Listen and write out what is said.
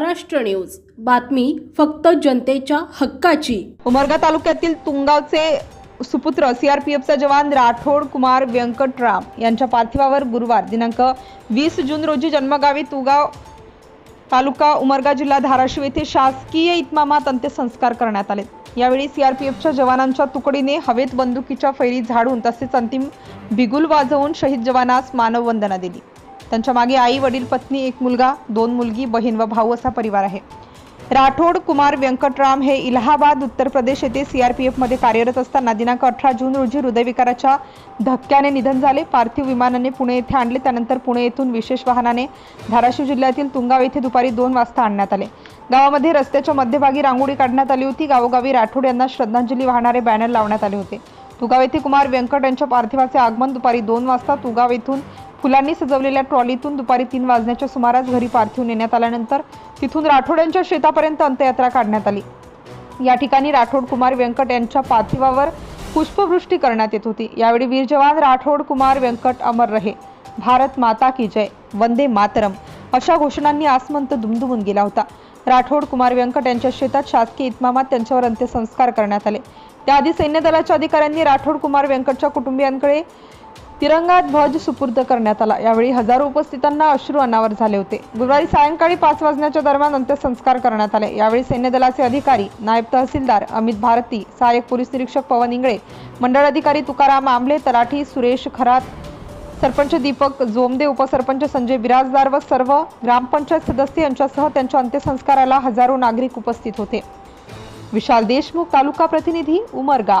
Maharashtra news. बातमी फक्त जनतेच्या हक्काची. उमरगा तालुक्यातील तुंगावचे सुपुत्र सीआरपीएफचा जवान राठोड कुमार व्यंकटराम यांच्या पार्थिवावर गुरुवार दिनांक वीस जून रोजी जन्मगावी तुगाव तालुका उमरगा जिल्हा धाराशिव येथे शासकीय इतमामात अंत्यसंस्कार करण्यात आले. यावेळी सीआरपीएफच्या जवानांच्या तुकडीने हवेत बंदुकीच्या फैरी झाडून तसेच अंतिम बिगुल वाजवून शहीद जवानास मानववंदना दिली. त्यांच्या मागे आई वडील पत्नी एक मुलगा दोन मुलगी बहीण व भाऊ असा परिवार आहे. राठोड कुमार व्यंकटराम हे इलाहाबाद उत्तर प्रदेश येथे सीआरपीएफमध्ये कार्यरत असताना दिनांक अठरा जून रोजी हृदयविकाराच्या धक्क्याने निधन झाले. पार्थिव विमानाने पुणे येथे आणले. त्यानंतर पुणे येथून विशेष वाहनाने धाराशिव जिल्ह्यातील तुंगाव येथे दुपारी दोन वाजता आणण्यात आले. गावामध्ये रस्त्याच्या मध्यभागी रांगोळी काढण्यात आली होती. गावोगावी राठोड यांना श्रद्धांजली वाहणारे बॅनर लावण्यात आले होते. तुगाव येथे कुमार व्यंकट यांच्या पार्थिवाचे आगमन दुपारी दोन वाजता तुगाव येथून फुलांनी सजवलेल्या ट्रॉलीतून दुपारी तीन वाजण्याच्या सुमारास घरी पार्थिव नेण्यात आल्यानंतर तिथून राठोड यांच्या शेतापर्यंत अंत्ययात्रा काढण्यात आली. या ठिकाणी राठोड कुमार व्यंकट यांच्या पार्थिवावर पुष्पवृष्टी करण्यात येत होती. यावेळी वीर जवान राठोड कुमार व्यंकट अमर रहे. भारत माता की जय. वंदे मातरम. अशा घोषणांनी आसमंत दुमदुमून गेला होता. राठोड कुमार व्यंकट यांच्या शेतात शासकीय इतमामात त्यांच्यावर अंत्यसंस्कार करण्यात आले. त्याआधी सैन्य दलाच्या अधिकाऱ्यांनी राठोड कुमार व्यंकटच्या कुटुंबियांकडे तिरंगा ध्वज सुपूर्द करण्यात आला. यावेळी हजारो उपस्थितांना अश्रू अनावर झाले होते. गुरुवारी सायंकाळी पाच वाजण्याच्या दरम्यान अंत्यसंस्कार करण्यात आले. यावेळी सैन्य दलाचे अधिकारी नायब तहसीलदार अमित भारती सहाय्यक पोलीस निरीक्षक पवन इंगळे मंडळ अधिकारी तुकाराम आंबले तलाठी सुरेश खरात सरपंच दीपक जोमदे उपसरपंच संजय बिराजदार व सर्व ग्रामपंचायत सदस्य यांच्यासह त्यांच्या अंत्यसंस्काराला हजारो नागरिक उपस्थित होते. विशाल देशमुख तालुका प्रतिनिधी उमरगा.